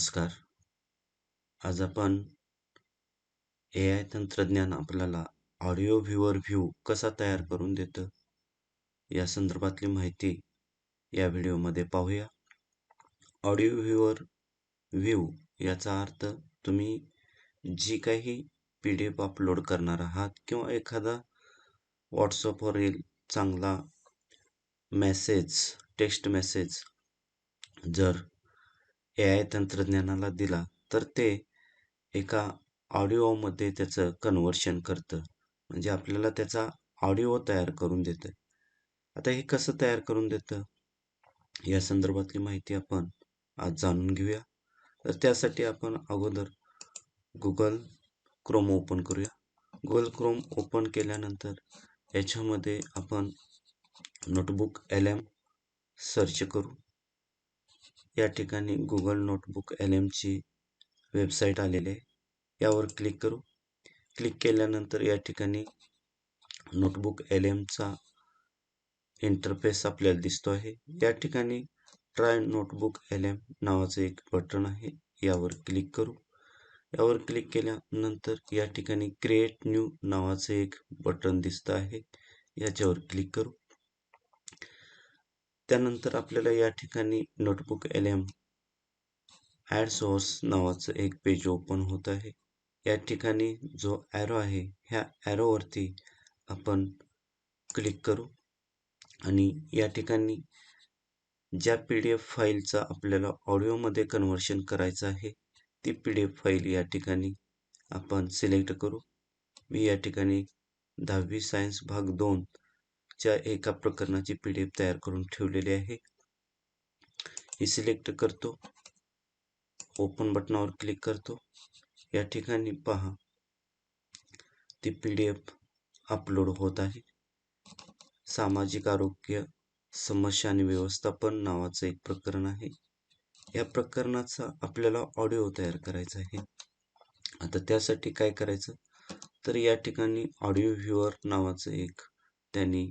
नमस्कार. आज आपण ए आय तंत्रज्ञान आपल्याला ऑडिओ व्ह्यूवर व्ह्यू कसा तयार करून देतं, या संदर्भातली माहिती या व्हिडिओमध्ये पाहूया. ऑडिओ व्ह्यूवर व्ह्यू याचा अर्थ तुम्ही जी काही पी-डी-एफ अपलोड करणार आहात किंवा एखादा व्हॉट्सअपवरील चांगला मेसेज, टेक्स्ट मेसेज जर ए आय तंत्रज्ञानाला दिला, तर ते एका ऑडिओमध्ये त्याचं कन्व्हर्शन करतं. म्हणजे आपल्याला त्याचा ऑडिओ तयार करून देतं. आता हे कसं तयार करून देतं, या संदर्भातली माहिती आपण आज जाणून घेऊया. तर त्यासाठी आपण अगोदर गुगल क्रोम ओपन करूया. गुगल क्रोम ओपन केल्यानंतर याच्यामध्ये आपण नोटबुक एल-एम सर्च करू. या ठिकाणी गुगल नोटबुक एल-एमची वेबसाईट आलेली आहे. यावर क्लिक करू. क्लिक केल्यानंतर या ठिकाणी नोटबुक एल-एमचा इंटरफेस आपल्याला दिसतो आहे. या ठिकाणी ट्राय नोटबुक एल-एम नावाचं एक बटन आहे. यावर क्लिक करू. यावर क्लिक केल्यानंतर या ठिकाणी क्रिएट न्यू नावाचं एक बटन दिसतं आहे. याच्यावर क्लिक करू. त्यानंतर आपल्याला या ठिकाणी नोटबुक एल-एम ॲड सोर्स नावाचं एक पेज ओपन होत आहे. या ठिकाणी जो ॲरो आहे, ह्या ॲरोवरती आपण क्लिक करू आणि या ठिकाणी ज्या पी-डी-एफ फाईलचा आपल्याला ऑडिओमध्ये कन्व्हर्शन करायचं आहे, ती पी-डी-एफ फाईल या ठिकाणी आपण सिलेक्ट करू. मी या ठिकाणी 10वी सायन्स भाग दोन च्या एका प्रकरणाची पी-डी-एफ तयार करून ठेवलेली आहे. ही सिलेक्ट करतो. ओपन बटनावर क्लिक करतो. या ठिकाणी पहा ती पी-डी-एफ अपलोड होत आहे. सामाजिक आरोग्य समस्या आणि व्यवस्थापन नावाचं एक प्रकरण आहे. या प्रकरणाचा आपल्याला ऑडिओ तयार करायचा आहे. आता त्यासाठी काय करायचं, तर या ठिकाणी ऑडिओ व्ह्युअर नावाचं एक त्यांनी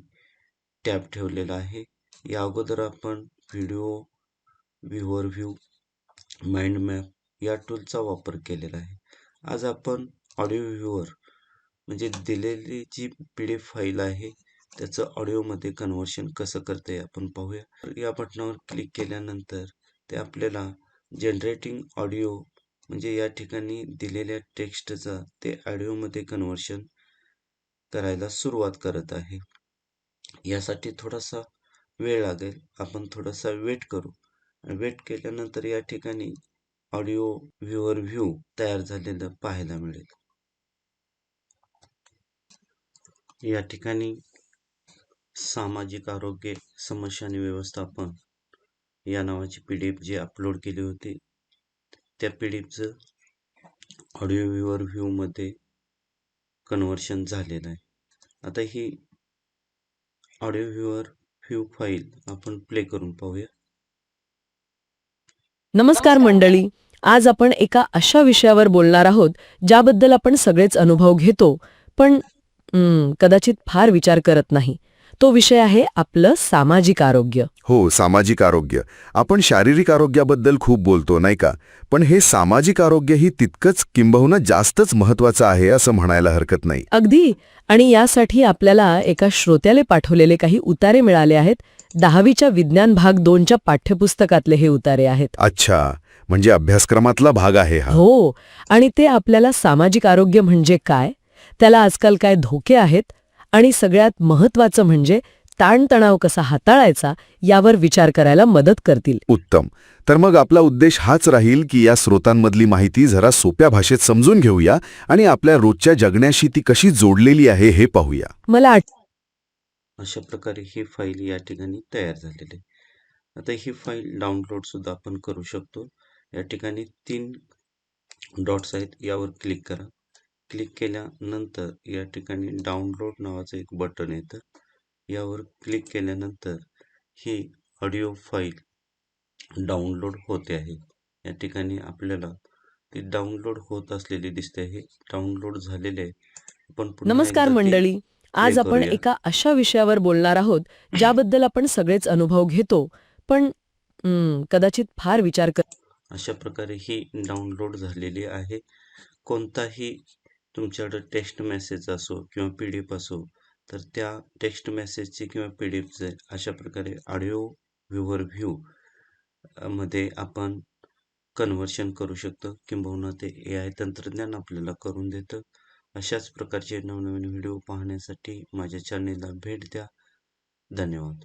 टॅब ठेवलेला आहे. या अगोदर आपण video viewer view, mind map या टूलचा वापर केलेला आहे. आज आपण ऑडिओ व्ह्यूवर म्हणजे दिलेली जी पी-डी-एफ फाईल आहे, त्याचं ऑडिओमध्ये कन्व्हर्शन कसं करता येईल आपण पाहूया. या बटनावर क्लिक केल्यानंतर ते आपल्याला जनरेटिंग ऑडिओ म्हणजे या ठिकाणी दिलेल्या टेक्स्टचं ते ऑडिओमध्ये कन्व्हर्शन करायला सुरुवात करत आहे. यासाठी थोडासा वेळ लागेल. आपण थोडासा वेट करू. वेट केल्यानंतर या ठिकाणी ऑडिओ व्ह्यूवर व्ह्यू तयार झालेलं पाहायला मिळेल. या ठिकाणी सामाजिक आरोग्य समस्या आणि व्यवस्थापन या नावाची पी-डी-एफ जी अपलोड केली होती, त्या पी-डी-एफचं ऑडिओ व्ह्यूवर व्ह्यूमध्ये कन्व्हर्शन झालेलं आहे. आता ही ऑडिओ व्ह्यूवर व्ह्यू फाईल आपण प्ले करून पाहूया. नमस्कार मंडळी आज आपण एका अशा विषयावर बोलणार आहोत ज्याबद्दल आपण सगळेच अनुभव घेतो पण हं, कदाचित फार विचार करत नाही तो विषय आहे आपलं सामाजिक आरोग्य. हो सामाजिक आरोग्य. आपण शारीरिक आरोग्याबद्दल खूप बोलतो नाही का? पण हे सामाजिक आरोग्यही तितकंच किंबहुना जास्तच महत्वाचं आहे असं म्हणायला हरकत नाही. अगदी. आणि यासाठी आपल्याला एका श्रोत्याले पाठवलेले काही उतारे मिळाले आहेत. दहावीच्या विज्ञान भाग दोनच्या पाठ्यपुस्तकातले हे उतारे आहेत. अच्छा. म्हणजे अभ्यासक्रमातला भाग आहे हा. हो. आणि ते आपल्याला सामाजिक आरोग्य म्हणजे काय? त्याला आजकाल काय धोके आहेत? आणि सगळ्यात महत्वाचं म्हणजे ताणतणाव कसा हाताळायचा यावर विचार करायला मदत करतील उत्तम तर मग आपला उद्देश हाच राहील की या स्रोतांमधली माहिती जरा सोप्या भाषेत समजून घेऊया आणि आपल्या रोजच्या जगण्याशी ती कशी जोडलेली आहे हे पाहूया मला आठ अशा प्रकारे ही फाईल या ठिकाणी तयार झालेली आहे. आता ही फाईल डाउनलोड सुद्धा आपण करू शकतो. या ठिकाणी तीन डॉट्स आहेत. यावर क्लिक करा. क्लिक केल्यानंतर या ठिकाणी डाउनलोड नावाचं एक बटन येतं. यावर क्लिक केल्यानंतर ही ऑडिओ फाईल डाउनलोड होते आहे. या ठिकाणी आपल्याला ती डाउनलोड होत असलेली दिसते आहे. डाउनलोड झालेले आहे. आपण पुन्हा नमस्कार मंडळी आज आपण. एका अशा विषयावर बोलणार आहोत ज्याबद्दल आपण सगळेच अनुभव घेतो पण कदाचित फार विचार कर अशा प्रकारे ही डाउनलोड झालेली आहे कोणताही तुमच्याकडं टेक्स्ट मेसेज असो किंवा पी डी एफ असो तर त्या टेक्स्ट मेसेजचे किंवा पी डी एफचे अशा प्रकारे ऑडिओ व्ह्यूवर व्ह्यू मध्ये आपण कन्व्हर्शन करू शकतो. किंबहुना ते ए आय तंत्रज्ञान आपल्याला करून देतं. अशाच प्रकारचे नवनवीन व्हिडिओ पाहण्यासाठी माझ्या चॅनेलला भेट द्या. धन्यवाद.